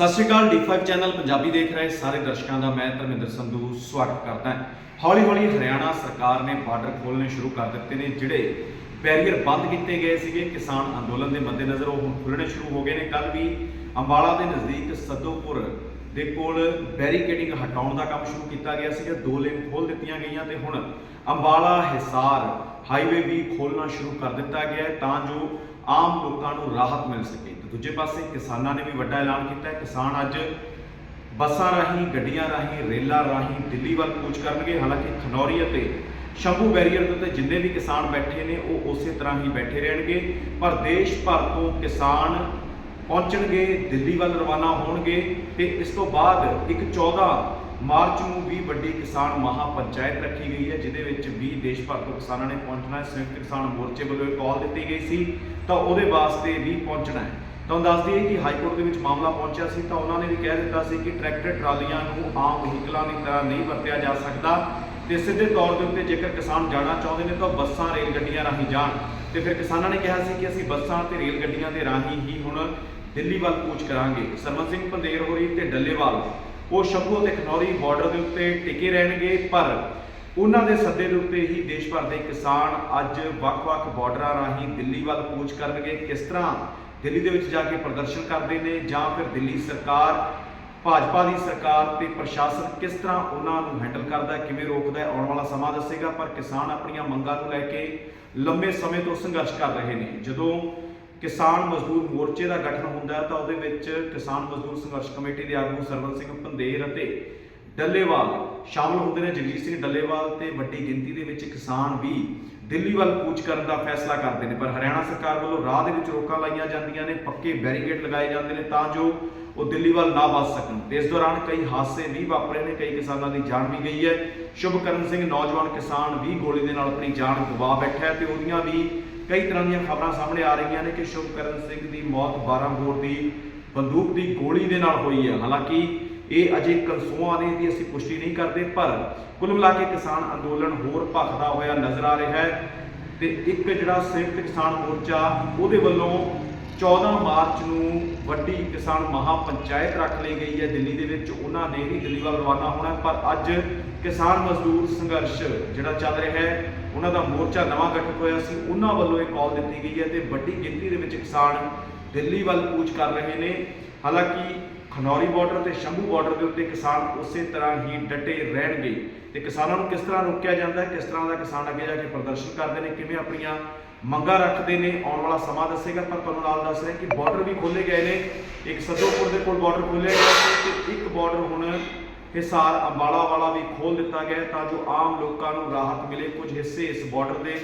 ਸਤਿ ਸ਼੍ਰੀ ਅਕਾਲ D5 channel Punjabi ਦੇਖ ਰਹੇ ਸਾਰੇ ਦਰਸ਼ਕਾਂ ਦਾ, ਮੈਂ ਧਰਮਿੰਦਰ ਸੰਧੂ, ਸਵਾਗਤ ਕਰਦਾ ਹਾਂ। ਹੌਲੀ ਹੌਲੀ ਹਰਿਆਣਾ ਸਰਕਾਰ ਨੇ ਬਾਰਡਰ ਖੋਲ੍ਹਣੇ ਸ਼ੁਰੂ ਕਰ ਦਿੱਤੇ ਨੇ, ਜਿਹੜੇ ਬੈਰੀਅਰ ਬੰਦ ਕੀਤੇ ਗਏ ਸੀਗੇ, ਕਿਸਾਨ ਅੰਦੋਲਨ ਦੇ ਮੱਦੇਨਜ਼ਰ ਉਹ ਹੁਣ ਖੁੱਲ੍ਹਣੇ ਸ਼ੁਰੂ ਹੋ ਗਏ ਨੇ। ਕੱਲ ਵੀ ਅੰਬਾਲਾ ਦੇ ਨਜ਼ਦੀਕ ਸੱਦੋਪੁਰ ਦੇ ਕੋਲ ਬੈਰੀਕੇਡਿੰਗ ਹਟਾਉਣ ਦਾ ਕੰਮ ਸ਼ੁਰੂ ਕੀਤਾ ਗਿਆ ਸੀਗਾ। ਦੋ ਲੇਨ ਖੋਲ੍ਹ ਦਿੱਤੀਆਂ ਗਈਆਂ ਤੇ ਹੁਣ ਅੰਬਾਲਾ, ਹਿਸਾਰ ਹਾਈਵੇ ਵੀ ਖੋਲ੍ਹਣਾ ਸ਼ੁਰੂ ਕਰ ਦਿੱਤਾ ਗਿਆ ਹੈ। ਤਾਂ ਜੋ ਆਮ ਲੋਕਾਂ ਨੂੰ ਰਾਹਤ ਮਿਲ ਸਕੇ। ਤੇ ਦੂਜੇ ਪਾਸੇ ਕਿਸਾਨਾਂ ਨੇ ਵੀ ਵੱਡਾ ਐਲਾਨ ਕੀਤਾ ਹੈ। ਕਿਸਾਨ ਅੱਜ ਬੱਸਾਂ ਰਾਹੀਂ, ਗੱਡੀਆਂ ਰਾਹੀਂ, ਰੇਲਾਂ ਰਾਹੀਂ ਦਿੱਲੀ ਵੱਲ ਕੂਚ ਕਰਨਗੇ। ਹਾਲਾਂਕਿ ਖਨੌਰੀ ਅਤੇ ਸ਼ੰਭੂ ਬੈਰੀਅਰ ਦੇ ਉੱਤੇ ਜਿੰਨੇ ਵੀ ਕਿਸਾਨ ਬੈਠੇ ਨੇ, ਉਹ ਉਸੇ ਤਰ੍ਹਾਂ ਹੀ ਬੈਠੇ ਰਹਿਣਗੇ। ਪਰ ਦੇਸ਼ ਭਰ ਤੋਂ ਕਿਸਾਨ ਪਹੁੰਚਣਗੇ, ਦਿੱਲੀ ਵੱਲ ਰਵਾਨਾ ਹੋਣਗੇ ਤੇ ਇਸ ਤੋਂ ਬਾਅਦ ਇੱਕ 14 ਮਾਰਚ ਨੂੰ ਵੀ ਵੱਡੀ ਕਿਸਾਨ ਮਹਾ ਪੰਚਾਇਤ ਰੱਖੀ ਗਈ ਹੈ, ਜਿਹਦੇ ਵਿੱਚ ਵੀ ਦੇਸ਼ ਭਰ ਤੋਂ ਕਿਸਾਨਾਂ ਨੇ ਪਹੁੰਚਣਾ ਹੈ। ਸੰਯੁਕਤ ਕਿਸਾਨ ਮੋਰਚੇ ਵੱਲੋਂ ਇਹ ਕਾਲ ਦਿੱਤੀ ਗਈ ਸੀ, ਤਾਂ ਉਹਦੇ ਵਾਸਤੇ ਵੀ ਪਹੁੰਚਣਾ ਹੈ। ਤੁਹਾਨੂੰ ਦੱਸ ਦਈਏ ਕਿ ਹਾਈ ਕੋਰਟ ਦੇ ਵਿੱਚ ਮਾਮਲਾ ਪਹੁੰਚਿਆ ਸੀ, ਤਾਂ ਉਹਨਾਂ ਨੇ ਵੀ ਕਹਿ ਦਿੱਤਾ ਸੀ ਕਿ ਟਰੈਕਟਰ ਟਰਾਲੀਆਂ ਨੂੰ ਆਮ ਵਹੀਕਲਾਂ ਦੀ ਤਰ੍ਹਾਂ ਨਹੀਂ ਵਰਤਿਆ ਜਾ ਸਕਦਾ ਤੇ ਸਿੱਧੇ ਤੌਰ ਦੇ ਉੱਤੇ ਜੇਕਰ ਕਿਸਾਨ ਜਾਣਾ ਚਾਹੁੰਦੇ ਨੇ ਤਾਂ ਬੱਸਾਂ, ਰੇਲ ਗੱਡੀਆਂ ਰਾਹੀਂ ਜਾਣ। ਤੇ ਫਿਰ ਕਿਸਾਨਾਂ ਨੇ ਕਿਹਾ ਸੀ ਕਿ ਅਸੀਂ ਬੱਸਾਂ ਤੇ ਰੇਲ ਗੱਡੀਆਂ ਦੇ ਰਾਹੀਂ ਹੀ ਹੁਣ ਦਿੱਲੀ ਵੱਲ ਕੂਚ ਕਰਾਂਗੇ। ਸਰਮਨ ਸਿੰਘ ਪੰਦੇਰ ਹੋਰੀ ਤੇ ਡੱਲੇਵਾਲ, ਉਹ ਸ਼ੰਭੂ ਅਤੇ ਖਨੌਰੀ ਬਾਰਡਰ ਦੇ ਉੱਤੇ ਟਿਕੇ ਰਹਿਣਗੇ, ਪਰ ਉਹਨਾਂ ਦੇ ਸੱਦੇ ਦੇ ਉੱਤੇ ਹੀ ਦੇਸ਼ ਭਰ ਦੇ ਕਿਸਾਨ ਅੱਜ ਵੱਖ-ਵੱਖ ਬਾਰਡਰਾਂ ਰਾਹੀਂ ਦਿੱਲੀ ਵੱਲ ਕੂਚ ਕਰਨਗੇ। ਕਿਸ ਤਰ੍ਹਾਂ ਦਿੱਲੀ ਦੇ ਵਿੱਚ ਜਾ ਕੇ ਪ੍ਰਦਰਸ਼ਨ ਕਰਦੇ ਨੇ ਜਾਂ ਫਿਰ ਦਿੱਲੀ ਸਰਕਾਰ, ਭਾਜਪਾ ਦੀ ਸਰਕਾਰ ਤੇ ਪ੍ਰਸ਼ਾਸਨ ਕਿਸ ਤਰ੍ਹਾਂ ਉਹਨਾਂ ਨੂੰ ਹੈਂਡਲ ਕਰਦਾ ਹੈ, ਕਿਵੇਂ ਰੋਕਦਾ ਹੈ, ਆਉਣ ਵਾਲਾ ਸਮਾਂ ਦੱਸੇਗਾ, ਪਰ ਕਿਸਾਨ ਆਪਣੀਆਂ ਮੰਗਾਂ ਨੂੰ ਲੈ ਕੇ ਲੰਬੇ ਸਮੇਂ ਤੋਂ ਸੰਘਰਸ਼ ਕਰ ਰਹੇ ਨੇ। ਜਦੋਂ ਕਿਸਾਨ ਮਜ਼ਦੂਰ ਮੋਰਚੇ ਦਾ ਗਠਨ ਹੁੰਦਾ ਤਾਂ ਉਹਦੇ ਵਿੱਚ ਕਿਸਾਨ ਮਜ਼ਦੂਰ ਸੰਘਰਸ਼ ਕਮੇਟੀ ਦੇ ਆਗੂ ਸਰਵਨ ਸਿੰਘ ਪੰਦੇਰ ਅਤੇ ਡੱਲੇਵਾਲ ਸ਼ਾਮਲ ਹੁੰਦੇ ਨੇ। ਜਗਜੀਤ ਸਿੰਘ ਡੱਲੇਵਾਲ ਤੇ ਵੱਡੀ ਗਿਣਤੀ ਦੇ ਵਿੱਚ ਕਿਸਾਨ ਵੀ ਦਿੱਲੀ ਵੱਲ ਕੂਚ ਕਰਨ ਦਾ ਫੈਸਲਾ ਕਰਦੇ ਨੇ। ਪਰ ਹਰਿਆਣਾ ਸਰਕਾਰ ਵੱਲੋਂ ਰਾਹ ਦੇ ਵਿੱਚ ਰੋਕਾਂ ਲਾਈਆਂ ਜਾਂਦੀਆਂ ਨੇ, ਪੱਕੇ ਬੈਰੀਕੇਡ ਲਗਾਏ ਜਾਂਦੇ ਨੇ ਤਾਂ ਜੋ ਉਹ ਦਿੱਲੀ ਵੱਲ ਨਾ ਵੱਧ ਸਕਣ। ਤੇ ਇਸ ਦੌਰਾਨ ਕਈ ਹਾਦਸੇ ਵੀ ਵਾਪਰੇ ਨੇ, ਕਈ ਕਿਸਾਨਾਂ ਦੀ ਜਾਨ ਵੀ ਗਈ ਹੈ। ਸ਼ੁਭਕਰਨ ਸਿੰਘ ਨੌਜਵਾਨ ਕਿਸਾਨ ਵੀ ਗੋਲੀ ਦੇ ਨਾਲ ਆਪਣੀ ਜਾਨ ਗਵਾ ਬੈਠਾ ਹੈ ਤੇ ਉਹਦੀਆਂ ਵੀ ਕਈ ਤਰ੍ਹਾਂ ਦੀਆਂ ਖਬਰਾਂ ਸਾਹਮਣੇ ਆ ਰਹੀਆਂ ਨੇ ਕਿ ਸ਼ੁਭਕਰਨ ਸਿੰਘ ਦੀ ਮੌਤ 12 ਬੋਰ ਦੀ ਬੰਦੂਕ ਦੀ ਗੋਲੀ ਦੇ ਨਾਲ ਹੋਈ ਹੈ। ਹਾਲਾਂਕਿ ਇਹ ਅਜੇ ਕਨਸੂਆਂ ਨੇ ਦੀ ਅਸੀਂ ਪੁਸ਼ਟੀ ਨਹੀਂ ਕਰਦੇ, ਪਰ ਕੁੱਲ ਮਿਲਾ ਕੇ ਕਿਸਾਨ ਅੰਦੋਲਨ ਹੋਰ ਭਖਦਾ ਹੋਇਆ ਨਜ਼ਰ ਆ ਰਿਹਾ ਹੈ ਤੇ ਇੱਕ ਜਿਹੜਾ ਸੰਯੁਕਤ ਕਿਸਾਨ ਮੋਰਚਾ ਉਹਦੇ ਵੱਲੋਂ 14 ਮਾਰਚ ਨੂੰ ਵੱਡੀ ਕਿਸਾਨ ਮਹਾ ਪੰਚਾਇਤ ਰੱਖ ਲਈ ਗਈ ਹੈ। ਦਿੱਲੀ ਦੇ ਵਿੱਚ ਉਹਨਾਂ ਨੇ ਵੀ ਦਿੱਲੀ ਵੱਲ ਰਵਾਨਾ ਹੋਣਾ ਪਰ ਅੱਜ ਕਿਸਾਨ ਮਜ਼ਦੂਰ ਸੰਘਰਸ਼ ਜਿਹੜਾ ਚੱਲ ਰਿਹਾ ਹੈ, ਉਹਨਾਂ ਦਾ ਮੋਰਚਾ ਨਵਾਂ ਗਠਿਤ ਹੋਇਆ ਸੀ। ਉਹਨਾਂ ਵੱਲੋਂ ਇਹ ਕਾਲ ਦਿੱਤੀ ਗਈ ਹੈ ਤੇ ਵੱਡੀ ਗਿਣਤੀ ਦੇ ਵਿੱਚ ਕਿਸਾਨ ਦਿੱਲੀ ਵੱਲ ਕੂਚ ਕਰ ਰਹੇ ਨੇ। ਹਾਲਾਂਕਿ ਖਨੌਰੀ ਬਾਰਡਰ ਤੇ ਸ਼ੰਭੂ ਬਾਰਡਰ ਦੇ ਉੱਤੇ ਕਿਸਾਨ ਉਸੇ ਤਰ੍ਹਾਂ ਹੀ ਡਟੇ ਰਹਿਣਗੇ। ਤੇ ਕਿਸਾਨਾਂ ਨੂੰ ਕਿਸ ਤਰ੍ਹਾਂ ਰੋਕਿਆ ਜਾਂਦਾ ਹੈ? ਕਿਸ ਤਰ੍ਹਾਂ ਦਾ ਕਿਸਾਨ ਅੱਗੇ ਜਾ ਕੇ ਪ੍ਰਦਰਸ਼ਨ ਕਰਦੇ ਨੇ? ਕਿਵੇਂ ਆਪਣੀਆਂ ਮੰਗਾਂ ਰੱਖਦੇ ਨੇ ਆਉਣ ਵਾਲਾ ਸਮਾਂ ਦੱਸੇਗਾ ਪਰ ਤੁਹਾਨੂੰ ਨਾਲ ਦੱਸ ਰਿਹਾ ਕਿ ਬਾਰਡਰ ਵੀ ਖੋਲੇ ਗਏ ਨੇ। ਇੱਕ ਸੱਦੋਪੁਰ ਦੇ ਕੋਲ ਬਾਰਡਰ ਖੋਲ੍ਹਿਆ ਗਿਆ ਸੀ ਤੇ ਇੱਕ ਬਾਰਡਰ ਹੁਣ ਹਿਸਾਰ ਅੰਬਾਲਾ ਵਾਲਾ ਵੀ ਖੋਲ ਦਿੱਤਾ ਗਿਆ ਤਾਂ ਜੋ ਆਮ ਲੋਕਾਂ ਨੂੰ ਰਾਹਤ ਮਿਲੇ। ਕੁਝ ਹਿੱਸੇ ਇਸ ਬਾਰਡਰ ਦੇ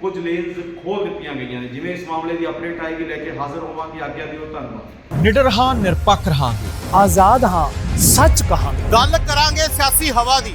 ਕੁਝ ਲੇਨਸ ਖੋਲ ਦਿੱਤੀਆਂ ਗਈਆਂ ਨੇ। ਜਿਵੇਂ ਇਸ ਮਾਮਲੇ ਦੀ ਅਪਡੇਟ ਆਏਗੀ ਲੈ ਕੇ ਹਾਜ਼ਰ ਹੋਵਾਂਗੇ। ਆਗਿਆ ਦਿਓ ਧੰਨਵਾਦ। ਨਿਡਰ ਹਾਂ ਨਿਰਪੱਖ ਰਹਾਂਗੇ। ਆਜ਼ਾਦ ਹਾਂ ਸੱਚ ਕਹਾਂਗੇ। ਗੱਲ ਕਰਾਂਗੇ ਸਿਆਸੀ ਹਵਾ ਦੀ।